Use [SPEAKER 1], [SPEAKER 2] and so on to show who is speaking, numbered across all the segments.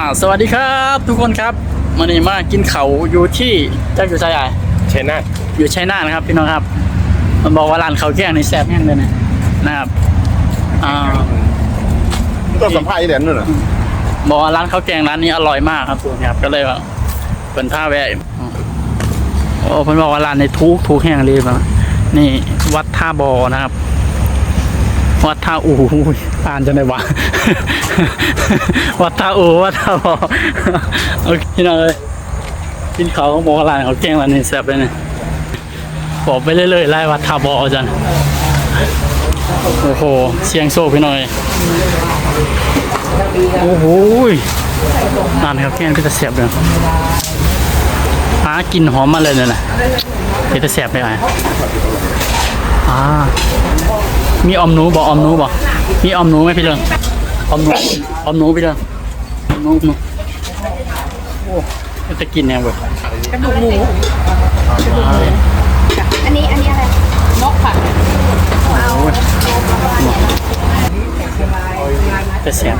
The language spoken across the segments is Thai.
[SPEAKER 1] อ่าสวัสดีครับทุกคนครับวันนี้มากินเขาวอยู่ที่เจ้าอยู่ใจใหญ่
[SPEAKER 2] เชยนาท
[SPEAKER 1] อยู่ชัยนาทนะครับพี่น้องครับ มันบอกว่าร้านเขาวแกงในแซ่บแห้งเลยนะนะครับอ่า
[SPEAKER 2] ต้องสัมภาษณ์อีเหรียญนู่นเหรอ
[SPEAKER 1] บอกว่าร้านข้าวแกงร้านนี้อร่อยมากครับทุกคนครับก็เลยว่าเป็นท่าแวะโอ้เพิ่นบอกว่าร้านในทุกทุกแห่งเลยมานี่วัดท่าบอนะครับ วัดท่าอูอ่านจะได้วะวัดท่าอูวัดท่าบอโอเคพี่น้องเลยกินเขาวบอการ้านเขาแกงร้านนี้แซ่บเลยเนี่ยบอกไปเรื่อยๆไล่วัดท่าบอจันโอ้โหเสียงโซ่พี่น้อยโอ้โหยร้านเขาแกงก็จะแซ่บเลยหากินหอมมาเลยเนี่ยนะจะแซ่บไปไหมอ่า มีออมหนูบอกออมหนูบอกมีออมหนูไหมพี่เรืองออมหนูออมหนูพี่เรืองออมหนูออมหนูโอ้มันจะกินแนวเว้ย
[SPEAKER 3] กระดูกหมู
[SPEAKER 1] อ่า
[SPEAKER 3] อันนี้อันนี้อะไรนกค่ะ
[SPEAKER 1] โอ้ยจะแซ่บ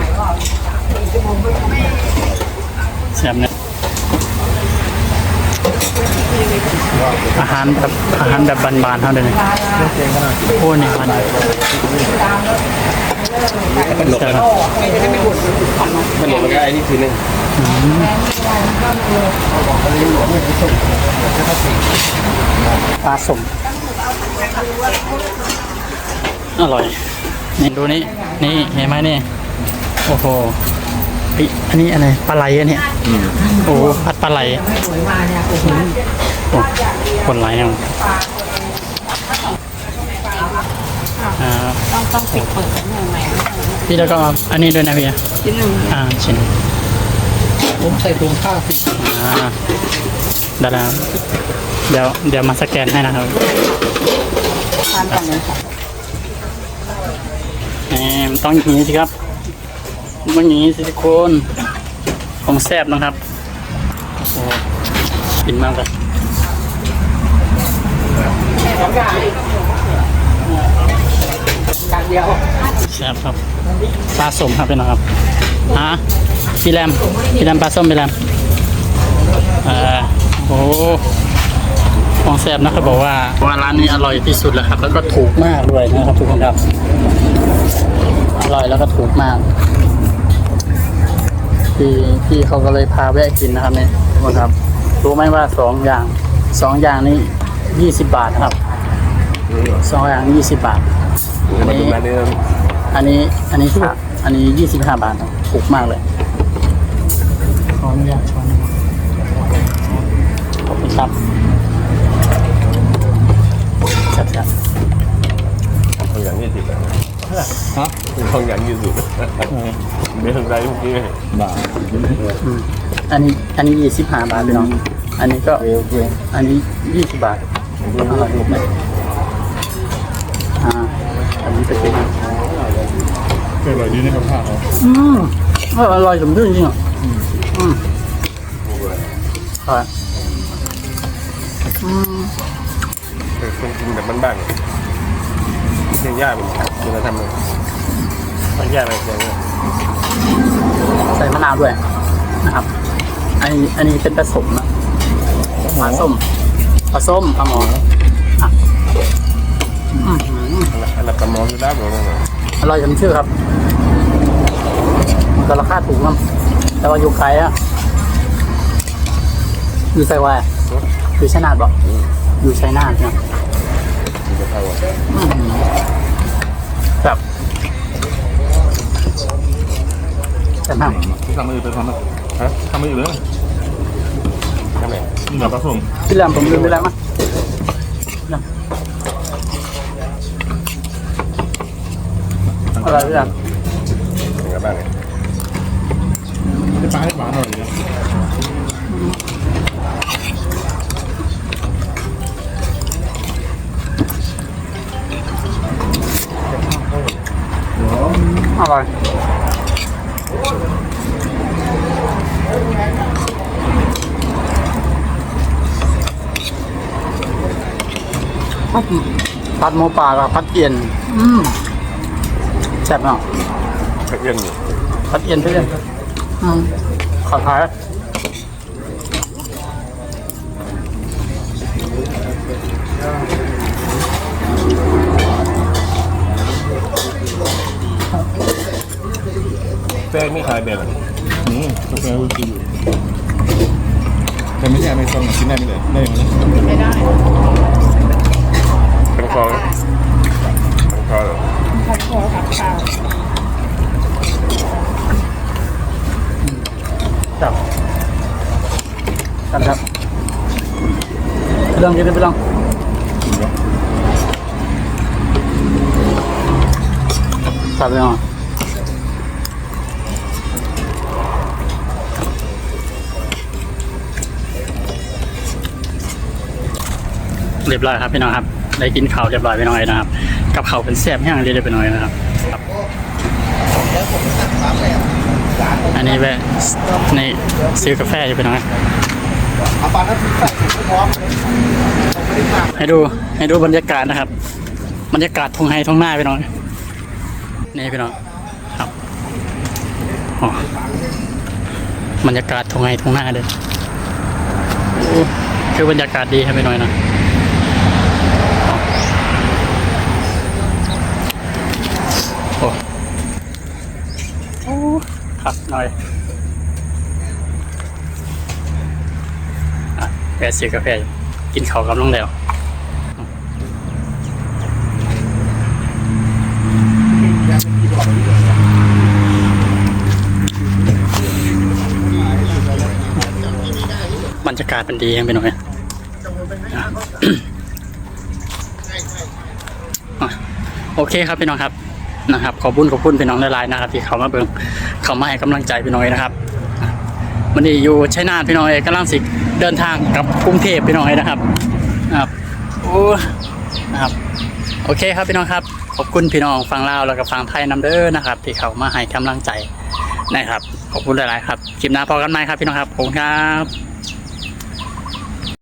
[SPEAKER 1] แซ่บเนี่ย อาหารแบบอาหารแบบบานๆเท่าเดิมเลยโอ้เนี่ยมัน
[SPEAKER 2] หลบนะมันหลบมันได้นี่ทีนึง
[SPEAKER 1] ปลาสมอร่อย นี่ดูนี่ นี่เห็นไหมนี่ โอ้โหอิอันนี้อะไร ปลาไหลอันเนี้ยโอ้โหผัดปลาไหลโอ้ คนไหลอะอ่า
[SPEAKER 3] ต้องต้องปิดเปิดสักหน่อยไหม
[SPEAKER 1] พี่แล้วก็เอาอันนี้ด้วยนะพี่
[SPEAKER 3] ชิ้นหนึ่ง
[SPEAKER 1] อ่าชิ้น
[SPEAKER 3] ผมใส่ถุงผ้าปิด
[SPEAKER 1] อ่าได้แล้วเดี๋ยวเดี๋ยวมาสแกนให้นะครับ
[SPEAKER 3] ทานก่อนเลยค่ะ
[SPEAKER 1] แหมมันต้องอย่างนี้สิครับมันต้องอย่างนี้สิทุกคนของแซ่บนะครับโอ้กินมากเลย
[SPEAKER 3] สองอย่างอย่างเดียว
[SPEAKER 1] แซ่บครับปลาสมครับพี่น้องครับฮะพี่แรมพี่แรมปลาส้มพี่แรมเอ่อโอ้ของแซ่บนะครับบอกว่าว่าร้านนี้อร่อยที่สุดแล้วครับ แล้วก็ถูกมากด้วยนะครับทุกคนครับอร่อยแล้วก็ถูกมากพี่พี่เขาก็เลยพาแวะกินนะครับเนี่ยทุกคนครับ รู้ไหมว่าสองอย่างสองอย่างนี้ ยี่สิบบาทครับสองอย่างยี่สิบบาท
[SPEAKER 2] มาดูร้านนี้
[SPEAKER 1] อันนี้อันนี้ค่ะอันนี้ยี่สิบห้าบาทครับถูกมากเลยขออนุญาตช้อนนะครับขอบคุณครับจัด
[SPEAKER 2] ของอย่างยี่สิบ
[SPEAKER 1] ๆฮะ
[SPEAKER 2] ของอย่างยี่สิบไม่ถึงไรเมื่อกี้บาท
[SPEAKER 1] อืมอันนี้อันนี้ยี่สิบห้าบาทพี่น้องอันนี้ก็อันนี้ยี่สิบบาท อร่อยถูกอ่าอันนี้เป็น
[SPEAKER 2] อร่อยดีในกับข้าวเขา
[SPEAKER 1] อืมอร่อยสมชื่อจริงอะอืมอร่อยอืม
[SPEAKER 2] เป็นคนกินแบบบ้านๆเชียงย่าเป็นคุณธรรมเลยมันย่าอะไรเชียง
[SPEAKER 1] ใส่มะนาวด้วยนะครับ อันนี้อันนี้เป็นผสมนะปลานส้ม ปลาส้มปลาหมออะอื้อหือ
[SPEAKER 2] อันนั้นประมอสุดาบอกเลย
[SPEAKER 1] อร่อยสมชื่อครับแต่ราคาถูกนะแต่ว่าอยู่ไกลอะอยู่ไซวายอยู่ชัยนาทบอกอยู่ชัยนาทนะ
[SPEAKER 2] มีกระเพรา
[SPEAKER 1] อื้อหือแบบแต่มาก
[SPEAKER 4] ทำมือเป็นความฮะทำมืออยู่เลย
[SPEAKER 2] ทำไม
[SPEAKER 4] นี่แบบผสม
[SPEAKER 1] พี่แรมผมลืม ผัดหมูป่ากับผัดเอียนอืมแซ่บเนาะ
[SPEAKER 2] เพื่อนอยู่
[SPEAKER 1] ผัดเอียนเพื่อนอืมขอท้าย
[SPEAKER 2] แป้งไม่ขายแบบ
[SPEAKER 4] อืมกาแฟวิกินอยู่แต่ไม่ใช่อเมซอนกินได้ไหมเลยได้ไหม
[SPEAKER 3] ไม่ได้
[SPEAKER 2] เป็นคองเป็นคอเหรอ
[SPEAKER 3] ผัดคอผัดข้าว
[SPEAKER 1] จับกันครับไปลองกินไปลอง
[SPEAKER 4] กินแล้ว
[SPEAKER 1] สับไปลองเรียบร้อยครับพี่น้องครับ ได้กินข้าวเรียบร้อยไปหน่อยนะครับ กับข้าวเป็นแซ่บแห้งเรียบร้อยไปหน่อยนะครับครับอันนี้แวะนี่ซื้อกาแฟอยู่ไปหน่อย
[SPEAKER 3] เอาปลาน้ำพริกใส่ถุงพร้อย
[SPEAKER 1] ให้ดูให้ดูบรรยากาศนะครับ บรรยากาศทงไฮทงหน้าไปหน่อยนี่พี่น้องครับอ๋อบรรยากาศทงไฮทงหน้าเลยโอ้คือบรรยากาศดีให้ไปหน่อยนะโอ้โอ้ ขับหน่อยแวะซื้อกาแฟกินข้าวกับน้องแล้วบรรยากาศมันดียังไปหน่อยโอเคครับพี่น้องครับ นะครับ ขอบคุณขอบคุณพี่น้องหลายๆนะครับที่เขามาเบิ่งเขามาให้กำลังใจพี่น้อยนะครับวันนี้อยู่ชัยนาทพี่น้อยกำลังสิเดินทางกลับกรุงเทพพี่น้อยนะครับนะครับโอ้นะครับโอเคครับพี่น้องครับขอบคุณพี่น้องฟังลาวแล้วก็ฟังไทยนำเด้อนะครับ ที่เขามาให้กำลังใจนะครับ ขอบคุณหลาย ๆ ครับคลิปหน้าพอกันไหมครับพี่น้องครับขอบคุณครับ